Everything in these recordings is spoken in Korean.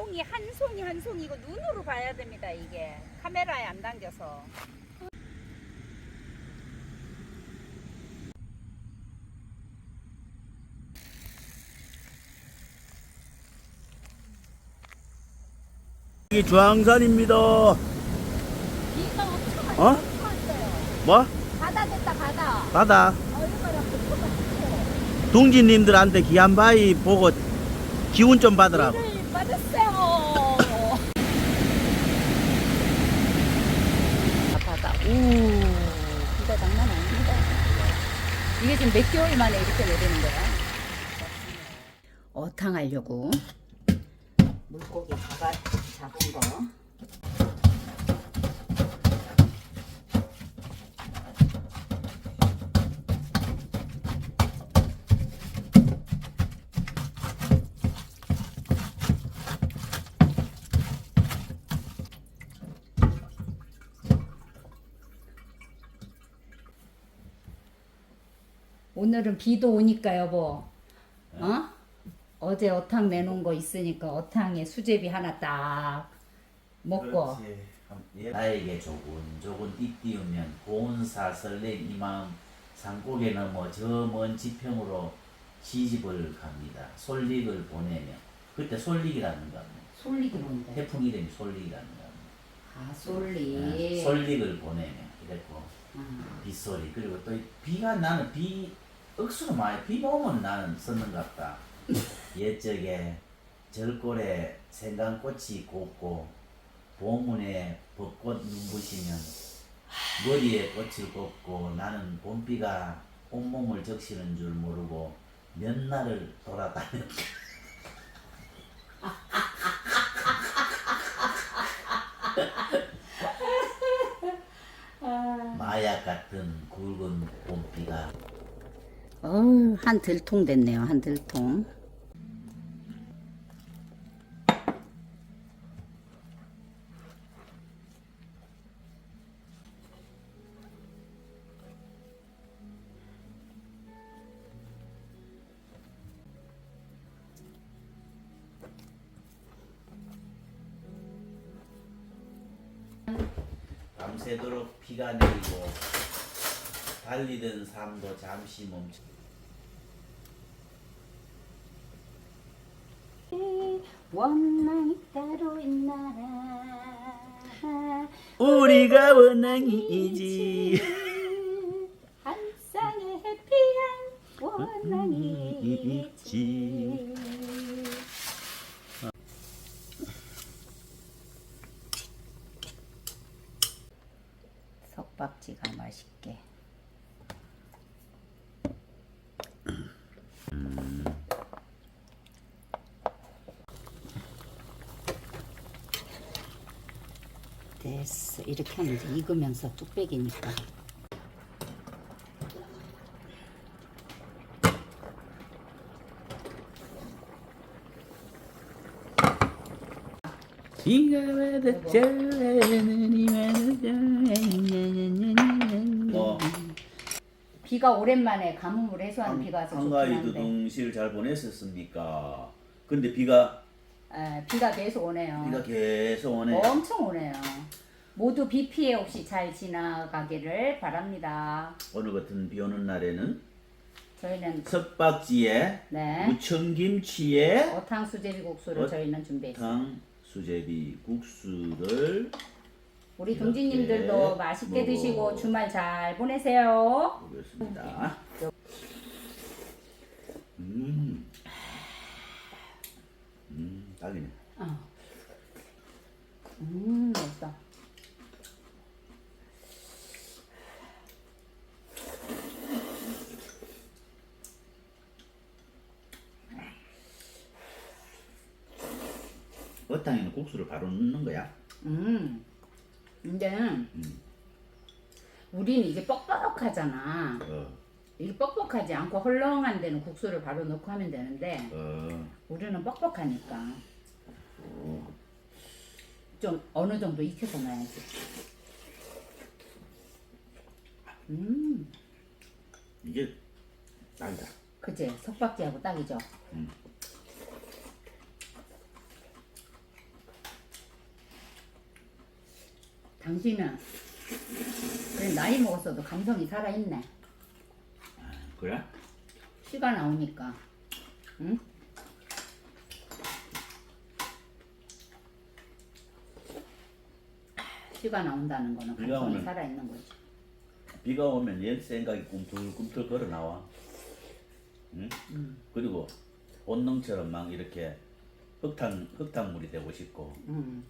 송이 한 송이 한 송이 이거 눈으로 봐야 됩니다 이게 카메라에 안 담겨서 이 주황산입니다. 비가 엄청 많이 어? 왔어요 뭐? 바다 됐다 바다 바다. 얼마나 폭포가 크고 둥지님들한테 귀한 바위 보고 기운 좀 받으라고. 아, 바다 오. 비가 장난 아닙니다. 이게 지금 몇 개월 만에 이렇게 내리는 거야? 어탕하려고. 물고기 잡아, 잡은 거 오늘은 비도 오니까 여보 어? 어제 어탕 내놓은 거 있으니까 어탕에 수제비 하나 딱 먹고. 예. 나에게 조곤 조곤 띠띠우면 고운사 설렘 이마음 산고개 넘어 저 먼 지평으로 시집을 갑니다. 솔릭을 보내며 그때 솔릭이라는 거 솔릭이 뭔데? 태풍 이름이 솔릭이라는 거아 솔릭. 네, 솔릭을 보내며 이랬고 아, 빗소리 그리고 또이 비가 나는 비 억수로 많이 비가 오면 나는 썼는 것 같다. 옛적에 절골에 생강꽃이 곱고 봄문에 벚꽃 눈부시면 머리에 꽃을 꽂고 나는 봄비가 온몸을 적시는 줄 모르고 몇 날을 돌아다녔다. 마약 같은 굵은 봄비가 어우 한 들통 됐네요 한 들통. 밤새도록 비가 내리고 달리던 삶도 잠시 멈춰 원망이 따로 있나라 우리가 원앙이지 한 쌍의 해피한 원망이 있지 석박지가 맛있게 됐어. 이렇게 하면 이제 익으면서 뚝배기니까. 비가 와도 쩔는 이만 뭐 비가 오랜만에 가뭄을 해소하는 비가 와서 좋긴 한가위 한데. 두둥실 잘 보냈었습니까? 근데 비가 에, 비가 계속 오네요 비가 계속 오네. 엄청 오네요 모두 비 피해 없이 잘 지나가기를 바랍니다 오늘 같은 비 오는 날에는 저희는 석박지에 네 무청김치에 어탕 수제비 국수를 어- 저희는 준비했어요 탕 수제비 국수를 우리 이렇게 동지님들도 맛있게 먹어. 드시고 주말 잘 보내세요 보겠습니다. 음, 음, 딱이네. 어. 음 맛있다 어탕에는 국수를 바로 넣는 거야. 음 근데 우리는 이게 뻑뻑하잖아 어, 이게 뻑뻑하지 않고 헐렁한 데는 국수를 바로 넣고 하면 되는데 어, 우리는 뻑뻑하니까 좀 어느 정도 익혀서 넣어야지. 음, 이게 난다. 그치? 석박지하고 딱이죠? 음. 당신은 그래 나이 먹었어도 감성이 살아있네. 아, 그래? 시간 나오니까. 응? 시가 나온다는 거는 비가 감성이 오면- 살아 있는 거지. 비가 오면 옛 생각이 꿈틀꿈틀 걸어 나와. 응? 음. 그리고 본능처럼 막 이렇게 흙탕 흙탕물이 되고 싶고 음.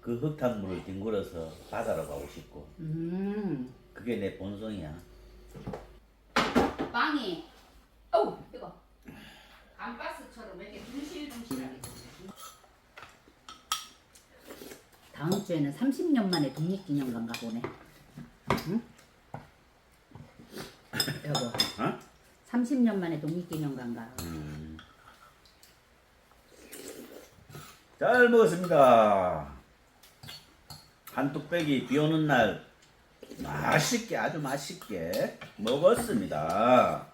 그 흙탕물을 뒹굴어서 바다로 가고 싶고 음. 그게 내 본성이야. 빵이 어우 이거 감바스처럼 왜 이렇게 생겼지? 다음 주에는 30년 만에 독립기념관 가보네. 응? 여보, 어? 30년 만에 독립기념관 가. 음. 잘 먹었습니다. 한 뚝배기 비 오는 날 맛있게 아주 맛있게 먹었습니다.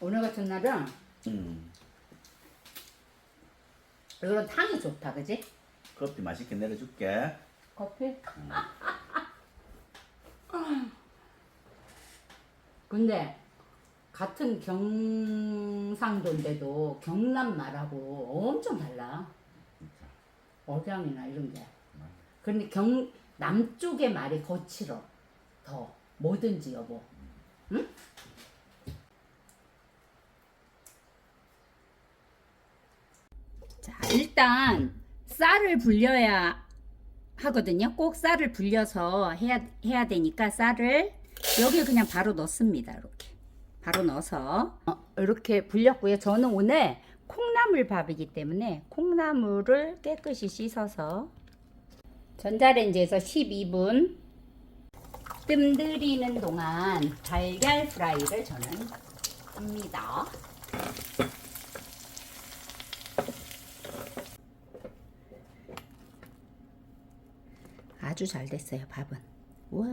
오늘 같은 날은 음. 이런 탕이 좋다, 그지? 커피 맛있게 내려줄게. 커피? 근데 같은 경상도인데도 경남 말하고 엄청 달라. 억양이나 이런 게. 근데 경 남쪽의 말이 거칠어. 더 뭐든지 여보. 응? 자, 일단 쌀을 불려야 하거든요. 꼭 쌀을 불려서 해야 해야 되니까 쌀을 여기 그냥 바로 넣습니다. 이렇게 바로 넣어서 어, 이렇게 불렸고요. 저는 오늘 콩나물 밥이기 때문에 콩나물을 깨끗이 씻어서 전자레인지에서 12분 뜸 들이는 동안 달걀 프라이를 저는 합니다. 아주 잘 됐어요, 밥은. 와.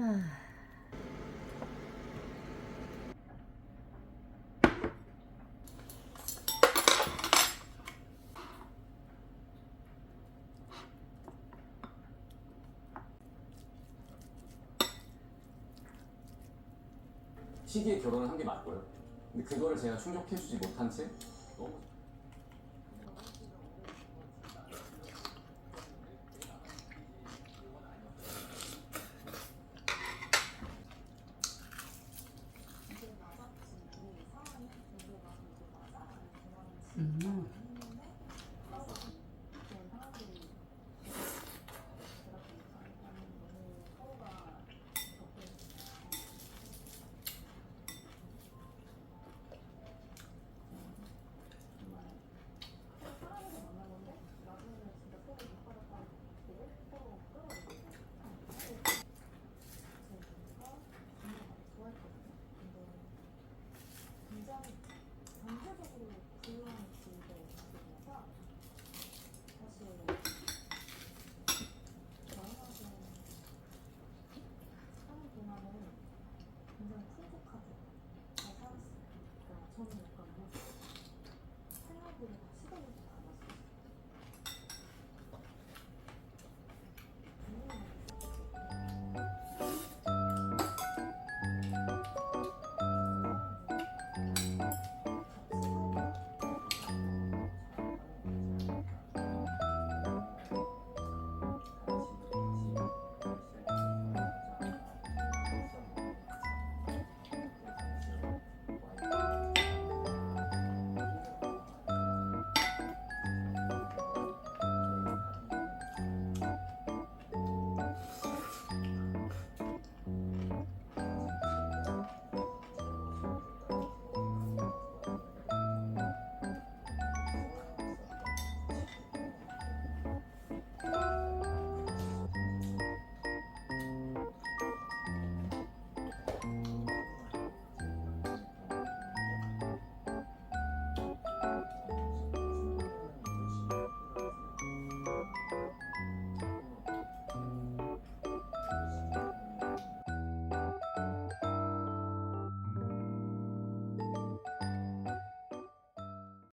시기에 결혼을 한 게 맞고요. 근데 그거를 제가 충족해주지 못한 채 너무